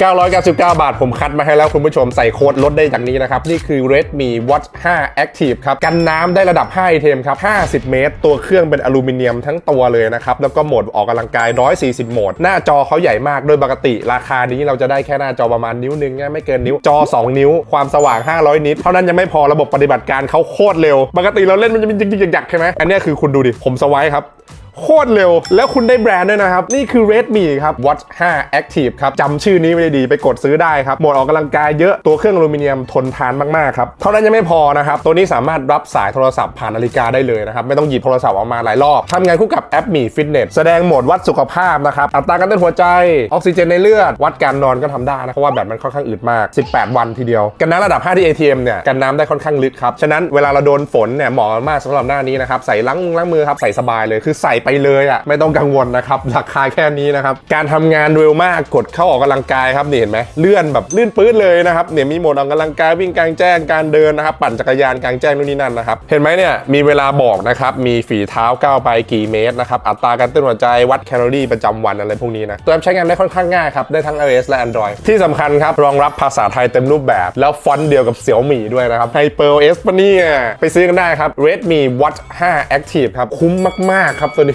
999 บาท ผมคัดมาให้แล้วคุณผู้ชมใส่โค้ดลดได้จากนี้นะครับ นี่คือ Redmi Watch 5 Active ครับ กันน้ำได้ระดับ 5 ไอเทมครับ 50 เมตร ตัวเครื่องเป็นอลูมิเนียมทั้งตัวเลยนะครับ แล้วก็โหมดออกกำลังกาย 140 โหมด หน้าจอเขาใหญ่มาก โดยปกติ ราคานี้เราจะได้แค่หน้าจอประมาณนิ้วนึงเนี่ยไม่เกินนิ้ว จอ 2 นิ้ว ความสว่าง 500 นิต เท่านั้นยังไม่พอระบบปฏิบัติการเขาโคตรเร็ว ปกติเราเล่นมันจะเป็นจิกๆหยักใช่ไหมอันเนี้ยคือคุณดูดิผมสวายครับ โคตรเร็ว แล้วคุณได้แบรนด์ด้วยนะครับ นี่คือ Redmi ครับ Watch 5 Active ครับจำชื่อนี้ไว้ดีไปกดซื้อได้ครับโหมดออกกำลังกายเยอะตัวเครื่องอลูมิเนียมทนทานมากๆครับเท่านั้นยังไม่พอนะครับตัวนี้สามารถรับสายโทรศัพท์ผ่านนาฬิกาได้เลยนะครับไม่ต้องหยิบโทรศัพท์ออกมาหลายรอบทำงานคู่กับแอป Mi Fitness แสดงโหมดวัดสุขภาพนะครับอัตราการเต้นหัวใจออกซิเจนในเลือด วัดการนอนก็ทำได้นะเพราะว่าแบตมันค่อนข้างอึดมาก 18 วันทีเดียว กันน้ำระดับ 5 ที่ ATM เนี่ยกันน้ำได้ค่อนข้างลึกครับฉะนั้นเวลาเราโดนฝนเนี่ยเหมาะมากสำหรับหน้านี้นะครับใส่ล้างมือล้างมือครับใส่สบายเลยคือใส่ไปเลยอะไม่ต้องกังวลนะครับราคาแค่นี้นะครับการทำงานเร็วมากกดเข้าออกกำลังกายครับนี่เห็นไหมเลื่อนแบบลื่นปื้ดเลยนะครับเนี่ยมีโหมดออกกำลังกายวิ่งกลางแจ้งการเดินนะครับปั่นจักรยานกลางแจ้งนู่นนี่นั่นนะครับเห็นไหมเนี่ยมีเวลาบอกนะครับมีฝีเท้าก้าวไปกี่เมตรนะครับอัตราการเต้นหัวใจวัดแคลอรี่ประจำวันอะไรพวกนี้นะตัวแอปใช้งานได้ค่อนข้างง่ายครับได้ทั้ง iOS และ Android ที่สำคัญครับรองรับภาษาไทยเต็มรูปแบบ แล้วฟอนต์เดียวกับเสี่ยวหมี่ด้วยนะครับ HyperOS ปะเนี่ยไปซื้อกันได้ครับ Redmi Watch 5 Active ครับคุ้มมากๆครับตัวนี้